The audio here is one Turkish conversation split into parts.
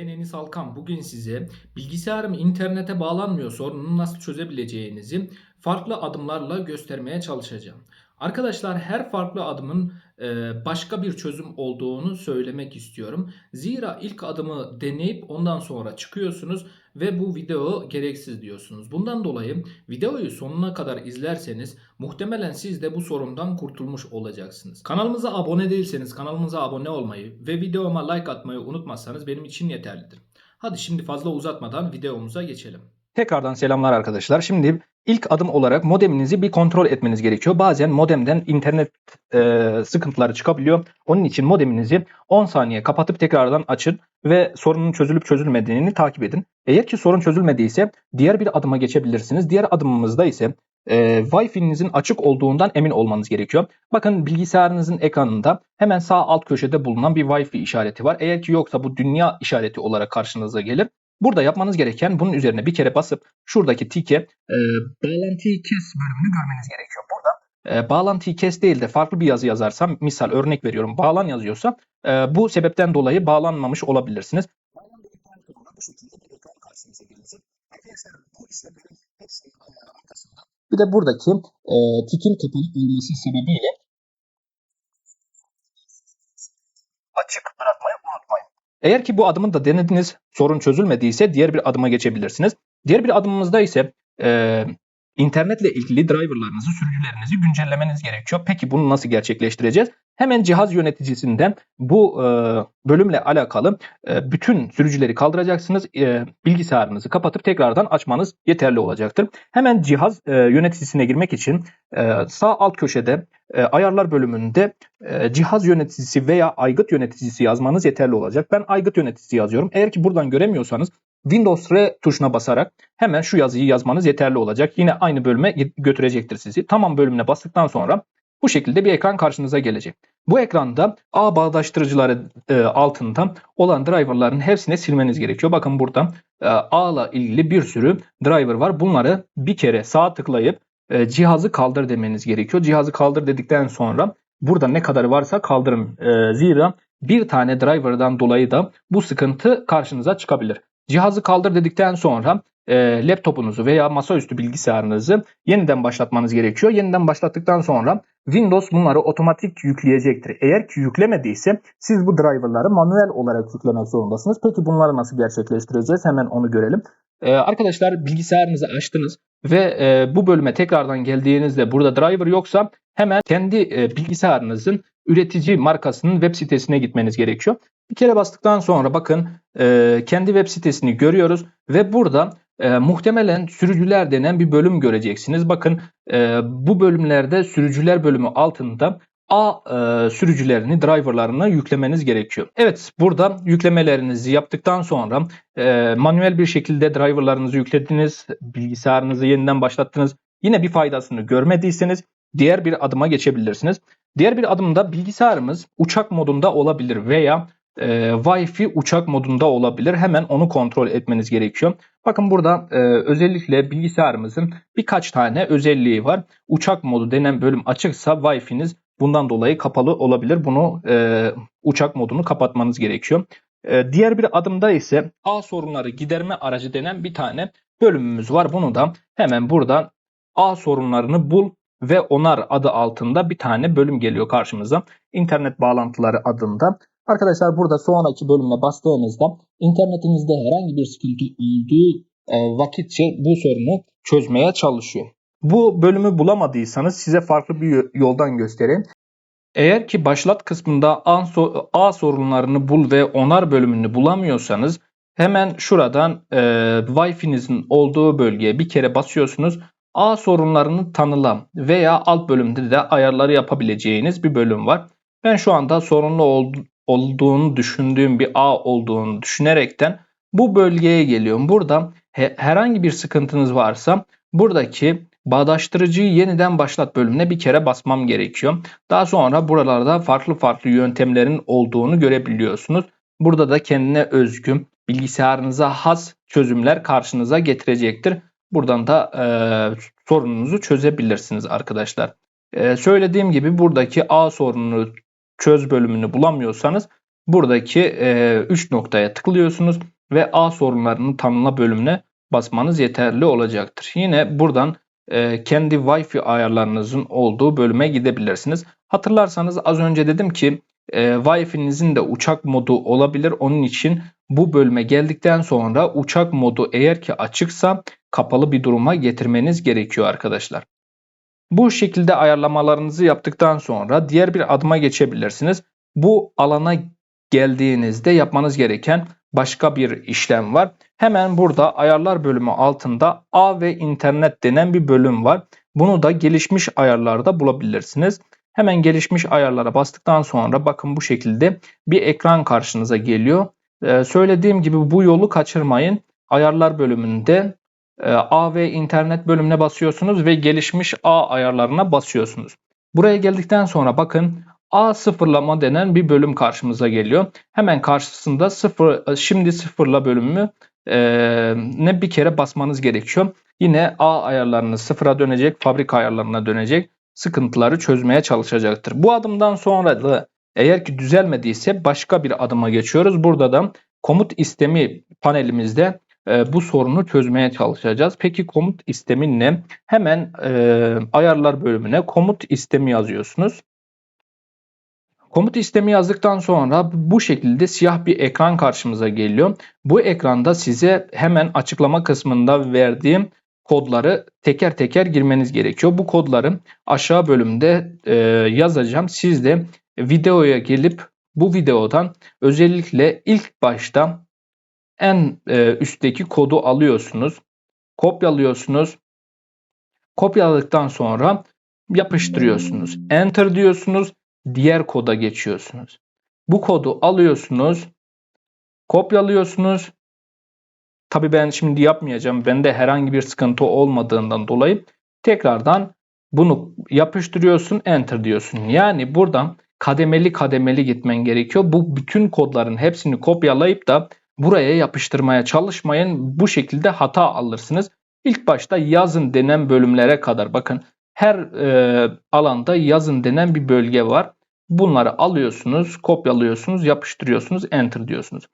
Ben Enis Alkan. Bugün size bilgisayarım internete bağlanmıyor sorununu nasıl çözebileceğinizi farklı adımlarla göstermeye çalışacağım. Arkadaşlar her farklı adımın e, başka bir çözüm olduğunu söylemek istiyorum. Zira ilk adımı deneyip ondan sonra çıkıyorsunuz ve bu video gereksiz diyorsunuz. Bundan dolayı videoyu sonuna kadar izlerseniz muhtemelen siz de bu sorundan kurtulmuş olacaksınız. Kanalımıza abone değilseniz kanalımıza abone olmayı ve videoma like atmayı unutmazsanız benim için yeterlidir. Hadi şimdi fazla uzatmadan videomuza geçelim. Tekrardan selamlar arkadaşlar. Şimdi ilk adım olarak modeminizi bir kontrol etmeniz gerekiyor. Bazen modemden internet e, sıkıntıları çıkabiliyor. Onun için modeminizi 10 saniye kapatıp tekrardan açın ve sorunun çözülüp çözülmediğini takip edin. Eğer ki sorun çözülmediyse diğer bir adıma geçebilirsiniz. Diğer adımımızda ise e, Wi-Fi'nizin açık olduğundan emin olmanız gerekiyor. Bakın bilgisayarınızın ekranında hemen sağ alt köşede bulunan bir Wi-Fi işareti var. Eğer ki yoksa bu dünya işareti olarak karşınıza gelir. Burada yapmanız gereken bunun üzerine bir kere basıp şuradaki tike e, bağlantıyı kes bölümünü görmeniz gerekiyor. Burada e, bağlantıyı kes değil de farklı bir yazı yazarsam misal örnek veriyorum bağlan yazıyorsa e, bu sebepten dolayı bağlanmamış olabilirsiniz. Bir de buradaki e, tikin kapalı olması sebebiyle açık bırakmayı unutmayın. Eğer ki bu adımı da denediniz sorun çözülmediyse diğer bir adıma geçebilirsiniz. Diğer bir adımımızda ise e, internetle ilgili driverlarınızı, sürücülerinizi güncellemeniz gerekiyor. Peki bunu nasıl gerçekleştireceğiz? Hemen cihaz yöneticisinden bu e, bölümle alakalı e, bütün sürücüleri kaldıracaksınız. E, bilgisayarınızı kapatıp tekrardan açmanız yeterli olacaktır. Hemen cihaz e, yöneticisine girmek için e, sağ alt köşede e, ayarlar bölümünde e, cihaz yöneticisi veya aygıt yöneticisi yazmanız yeterli olacak. Ben aygıt yöneticisi yazıyorum. Eğer ki buradan göremiyorsanız Windows R tuşuna basarak hemen şu yazıyı yazmanız yeterli olacak. Yine aynı bölüme götürecektir sizi. Tamam bölümüne bastıktan sonra bu şekilde bir ekran karşınıza gelecek. Bu ekranda ağ bağdaştırıcıları e, altında olan driverların hepsini silmeniz gerekiyor. Bakın burada e, ağla ilgili bir sürü driver var. Bunları bir kere sağ tıklayıp e, cihazı kaldır demeniz gerekiyor. Cihazı kaldır dedikten sonra burada ne kadar varsa kaldırın. E, zira bir tane driver'dan dolayı da bu sıkıntı karşınıza çıkabilir. Cihazı kaldır dedikten sonra e, laptopunuzu veya masaüstü bilgisayarınızı yeniden başlatmanız gerekiyor. Yeniden başlattıktan sonra Windows bunları otomatik yükleyecektir. Eğer ki yüklemediyse siz bu driverları manuel olarak yüklemek zorundasınız. Peki bunları nasıl gerçekleştireceğiz? Hemen onu görelim. Ee, arkadaşlar bilgisayarınızı açtınız ve e, bu bölüme tekrardan geldiğinizde burada driver yoksa hemen kendi e, bilgisayarınızın üretici markasının web sitesine gitmeniz gerekiyor. Bir kere bastıktan sonra bakın e, kendi web sitesini görüyoruz ve burada e, muhtemelen sürücüler denen bir bölüm göreceksiniz. Bakın e, bu bölümlerde sürücüler bölümü altında A e, sürücülerini, driverlarını yüklemeniz gerekiyor. Evet burada yüklemelerinizi yaptıktan sonra e, manuel bir şekilde driverlarınızı yüklediniz, bilgisayarınızı yeniden başlattınız. Yine bir faydasını görmediyseniz diğer bir adıma geçebilirsiniz. Diğer bir adımda bilgisayarımız uçak modunda olabilir veya e, Wi-Fi uçak modunda olabilir. Hemen onu kontrol etmeniz gerekiyor. Bakın burada e, özellikle bilgisayarımızın birkaç tane özelliği var. Uçak modu denen bölüm açıksa Wi-Fi'niz bundan dolayı kapalı olabilir. Bunu e, uçak modunu kapatmanız gerekiyor. E, diğer bir adımda ise A sorunları giderme aracı denen bir tane bölümümüz var. Bunu da hemen buradan A sorunlarını bul ve onar adı altında bir tane bölüm geliyor karşımıza. İnternet bağlantıları adında. Arkadaşlar burada sonraki bölüme bastığınızda internetinizde herhangi bir sıkıntı olduğu e, vakitçe bu sorunu çözmeye çalışıyor. Bu bölümü bulamadıysanız size farklı bir yoldan göstereyim. Eğer ki başlat kısmında A sorunlarını bul ve onar bölümünü bulamıyorsanız hemen şuradan e, Wi-Fi'nizin olduğu bölgeye bir kere basıyorsunuz. A sorunlarını tanıla veya alt bölümde de ayarları yapabileceğiniz bir bölüm var. Ben şu anda sorunlu ol, olduğunu düşündüğüm bir A olduğunu düşünerekten bu bölgeye geliyorum. Burada he, herhangi bir sıkıntınız varsa buradaki bağdaştırıcıyı yeniden başlat bölümüne bir kere basmam gerekiyor. Daha sonra buralarda farklı farklı yöntemlerin olduğunu görebiliyorsunuz. Burada da kendine özgü bilgisayarınıza has çözümler karşınıza getirecektir. Buradan da e, sorununuzu çözebilirsiniz arkadaşlar. E, söylediğim gibi buradaki A sorununu çöz bölümünü bulamıyorsanız buradaki 3 noktaya tıklıyorsunuz ve A sorunlarını tanımla bölümüne basmanız yeterli olacaktır. Yine buradan e, kendi Wi-Fi ayarlarınızın olduğu bölüme gidebilirsiniz. Hatırlarsanız az önce dedim ki e, Wi-Fi'nizin de uçak modu olabilir. Onun için bu bölüme geldikten sonra uçak modu eğer ki açıksa kapalı bir duruma getirmeniz gerekiyor arkadaşlar. Bu şekilde ayarlamalarınızı yaptıktan sonra diğer bir adıma geçebilirsiniz. Bu alana geldiğinizde yapmanız gereken başka bir işlem var. Hemen burada ayarlar bölümü altında A ve internet denen bir bölüm var. Bunu da gelişmiş ayarlarda bulabilirsiniz. Hemen gelişmiş ayarlara bastıktan sonra bakın bu şekilde bir ekran karşınıza geliyor. Ee, söylediğim gibi bu yolu kaçırmayın. Ayarlar bölümünde A ve internet bölümüne basıyorsunuz ve gelişmiş A ayarlarına basıyorsunuz. Buraya geldikten sonra bakın A sıfırlama denen bir bölüm karşımıza geliyor. Hemen karşısında sıfır, şimdi sıfırla bölümü e, ne bir kere basmanız gerekiyor. Yine A ayarlarınız sıfıra dönecek, fabrika ayarlarına dönecek. Sıkıntıları çözmeye çalışacaktır. Bu adımdan sonra da eğer ki düzelmediyse başka bir adıma geçiyoruz. Burada da komut istemi panelimizde e, bu sorunu çözmeye çalışacağız. Peki komut istemi ne? Hemen e, ayarlar bölümüne komut istemi yazıyorsunuz. Komut istemi yazdıktan sonra bu şekilde siyah bir ekran karşımıza geliyor. Bu ekranda size hemen açıklama kısmında verdiğim kodları teker teker girmeniz gerekiyor. Bu kodları aşağı bölümde e, yazacağım. Siz de videoya gelip bu videodan özellikle ilk başta en e, üstteki kodu alıyorsunuz. Kopyalıyorsunuz. Kopyaladıktan sonra yapıştırıyorsunuz. Enter diyorsunuz. Diğer koda geçiyorsunuz. Bu kodu alıyorsunuz. Kopyalıyorsunuz. Tabi ben şimdi yapmayacağım. Bende herhangi bir sıkıntı olmadığından dolayı tekrardan bunu yapıştırıyorsun. Enter diyorsun. Yani buradan kademeli kademeli gitmen gerekiyor. Bu bütün kodların hepsini kopyalayıp da buraya yapıştırmaya çalışmayın. Bu şekilde hata alırsınız. İlk başta yazın denen bölümlere kadar bakın her e, alanda yazın denen bir bölge var. Bunları alıyorsunuz, kopyalıyorsunuz, yapıştırıyorsunuz, enter diyorsunuz.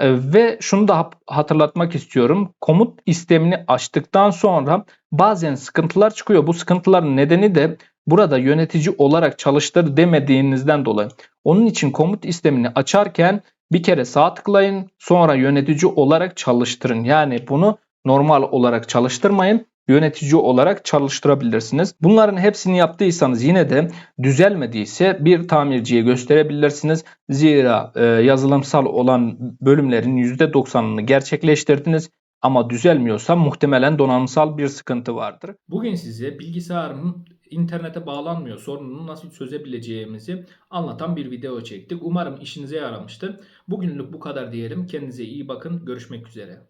E, ve şunu da hatırlatmak istiyorum. Komut istemini açtıktan sonra bazen sıkıntılar çıkıyor. Bu sıkıntıların nedeni de burada yönetici olarak çalıştır demediğinizden dolayı. Onun için komut istemini açarken bir kere sağ tıklayın, sonra yönetici olarak çalıştırın. Yani bunu normal olarak çalıştırmayın yönetici olarak çalıştırabilirsiniz. Bunların hepsini yaptıysanız yine de düzelmediyse bir tamirciye gösterebilirsiniz. Zira e, yazılımsal olan bölümlerin %90'ını gerçekleştirdiniz ama düzelmiyorsa muhtemelen donanımsal bir sıkıntı vardır. Bugün size bilgisayarın internete bağlanmıyor sorununu nasıl çözebileceğimizi anlatan bir video çektik. Umarım işinize yaramıştır. Bugünlük bu kadar diyelim. Kendinize iyi bakın. Görüşmek üzere.